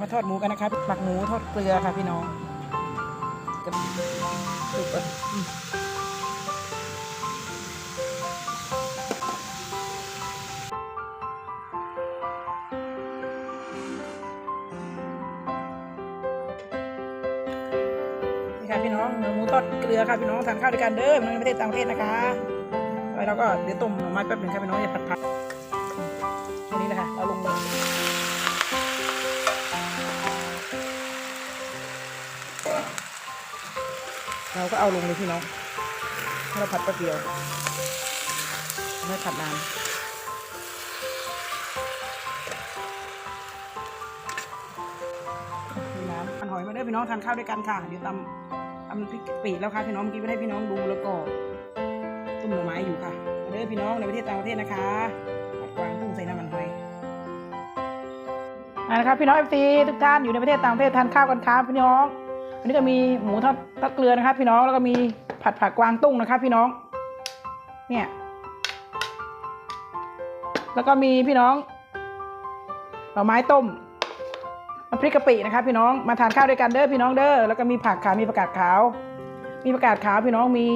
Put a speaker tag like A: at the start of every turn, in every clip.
A: มาทอดหมูกันนะครับหมักหมูทอดเกลือค่ะพี่น้องกับสุกอะอืมนี่ค่ะพี่น้องหมูทอดเกลือค่ะพี่น้องทานข้าวด้วยกันเด้อพี่น้องในประเทศต่างประเทศนะคะแล้วเราก็เดี๋ยวต้มหน่อไม้แป๊บหนึ่งค่ะพี่น้องอย่าผัดผัดแค่นี้นะคะ เราก็เอาลงเลยพี่น้องให้เราผัดแป๊บเดียวไม่ผัดนานน้ำมันหอยมาเด้อพี่น้องทานข้าวด้วยกันค่ะเดี๋ยวตำตำพริกปิแล้วค่ะพี่น้องเมื่อกี้ไม่ได้พี่น้องดูแล้วก็ต้มหน่อไม้อยู่ค่ะมาเด้อพี่น้องในประเทศต่างประเทศนะคะผัดกวางตุ้งใส่น้ำมันหอยนะครับพี่น้องเอฟซีทุกท่านอยู่ในประเทศต่างประเทศทานข้าวกันครับพี่น้อง อันนี้ก็มีหมูทอดทอดเกลือนะครับ พี่น้องแล้วก็มีผัดผักกวางตุ้งนะครับ พี่น้อง เนี่ย แล้วก็มีพี่น้องหน่อไม้ต้มน้ำพริกกะปินะครับ พี่น้องมาทานข้าวด้วยกันเด้อพี่น้องเด้อแล้วก็มีผักขามีผักกาดขาว มีผักกาดขาวพี่น้องมี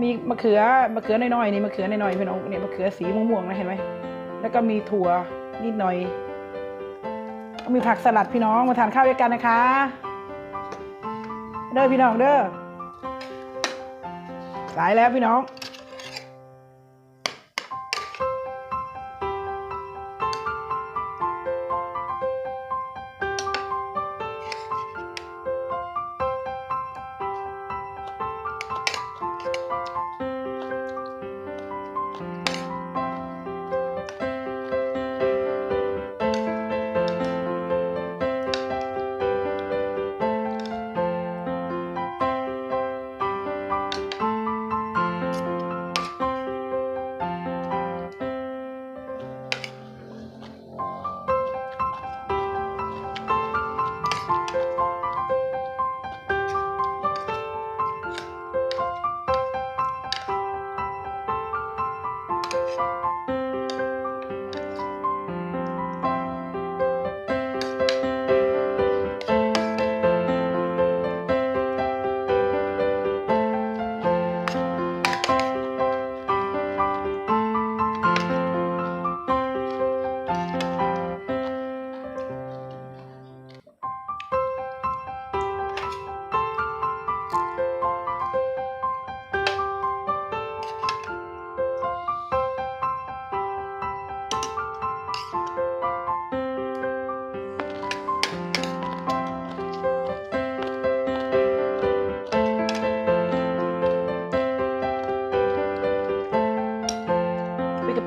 A: มีมะเขือมะเขือน้อยๆนี่มะเขือน้อยๆพี่น้องเนี่ยมะเขือสีม่วงๆนะเห็นไหมแล้วก็มีถั่วนิดหน่อย มีผักสลัดพี่น้องมาทานข้าวด้วยกันนะคะ เด้อพี่น้องเด้อสายแล้วพี่น้อง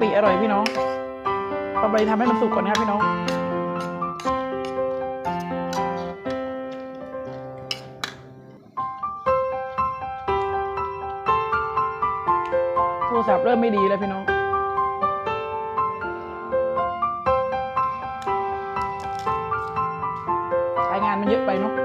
A: ปิอร่อยพี่น้องเอไปทำให้มันสุกก่อนนะครับพี่น้องโทรศัพท์เริ่มไม่ดีแล้วพี่น้องใช้งานมันเยอะไปเนาะ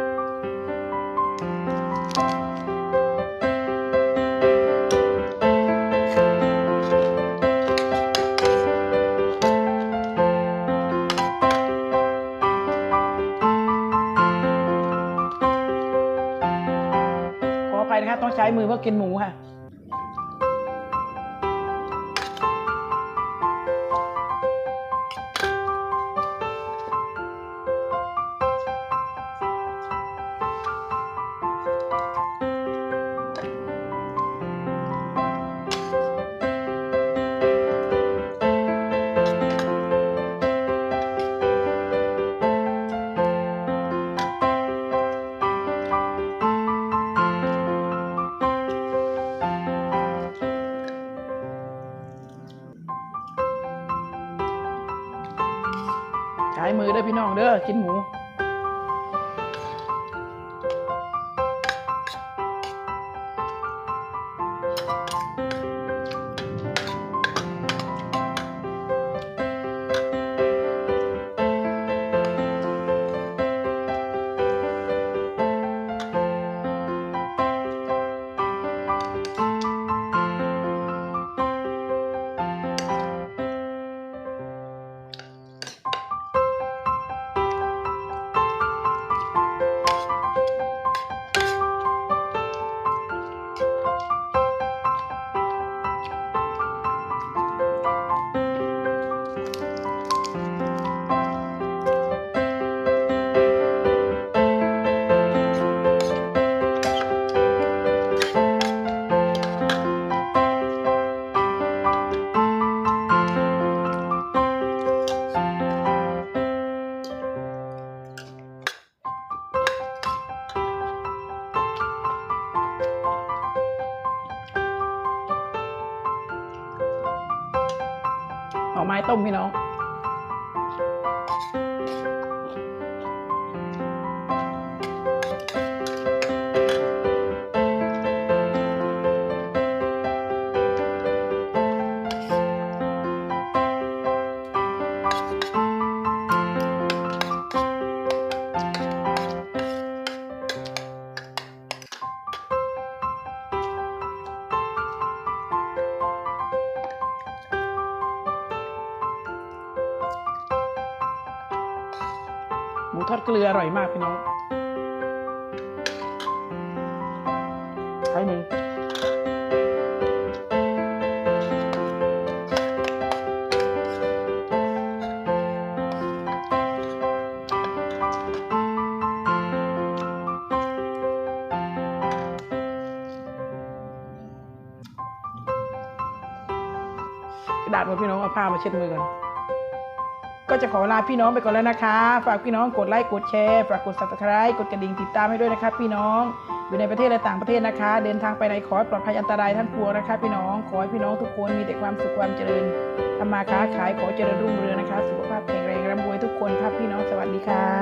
A: ใช้มือได้พี่น้องเด้อกินหมู ต้มพี่น้อง มูทอดเกลืออร่อยมากพี่น้องใช้มือดาษมดพี่น้องเอาผ้ามาเช็ดมือกัน ก็จะขอลาพี่น้องไปก่อนแล้วนะคะ ฝากพี่น้องกดไลค์กดแชร์ฝากกด subscribe กดกระดิ่งติดตามให้ด้วยนะครับพี่น้องอยู่ในประเทศและต่างประเทศนะคะ เดินทางไปไหนขอปลอดภัยอันตรายท่านปวงนะคะ พี่น้องขอให้พี่น้องทุกคนมีแต่ความสุขความเจริญทำมาค้าขายขอเจริญรุ่งเรืองนะคะ สุขภาพแข็งแรงร่ำรวยทุกคนครับพี่น้องสวัสดีค่ะ